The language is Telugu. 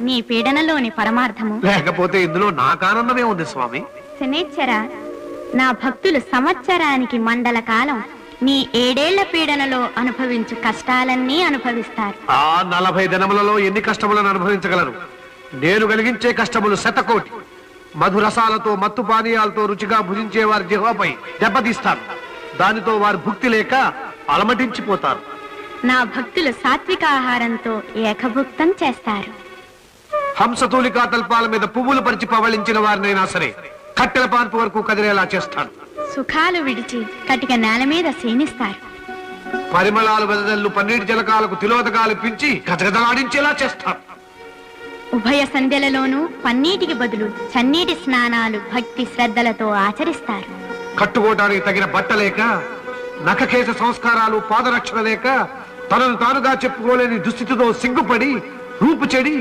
నీ పీడనలోని పరమార్థము. లేకపోతే ఇందులో నాకు ఆనందమే ఉంది స్వామి. శనేశ్వర నా భక్తులు సంవత్సరానికి మండల కాలం నీ ఏడేళ్ళ పీడనలో అనుభవించు కష్టాలన్నీ అనుభవిస్తారు. ఆ నలభై దినములలో ఎన్ని కష్టములను అనుభవించగలరు? నేను కలిగించే కష్టములు శతకోటి. మధురసాలతో మత్తు పానీయాలతో రుచిగా భుజించే వారి జిహ్వపై దెబ్బతీస్తాను దానితో వారు భుక్తి లేక అలమటించిపోతారు. నా భక్తులు సాత్విక ఆహారంతో ఏకభుక్తం చేస్తారు. హంసతూలికా తల్పాల మీద పువ్వులు పరిచి పవళించిన వారినైనా సరే కట్టెల పాన్పు వరకు కదిలేలా చేస్తాను సుఖాలు విడిచి కటిక నేల మీద శయనిస్తారు పరిమళాలు వెదజల్లు పన్నీటి జలకాలకు తిలోదకాలు పించి గజగజలాడించేలా చేస్తాను ఉభయ సంధ్యలలోనూ పన్నీటికి బదులు చన్నీటి స్నానాలు భక్తి శ్రద్ధలతో ఆచరిస్తారు. కట్టుకోవటానికి తగిన బట్ట లేక నఖకేశ సంస్కారాలు పాదరక్షణ లేక తనను తానుగా చెప్పుకోలేని దుస్థితితో సిగ్గుపడి రూపు చెడి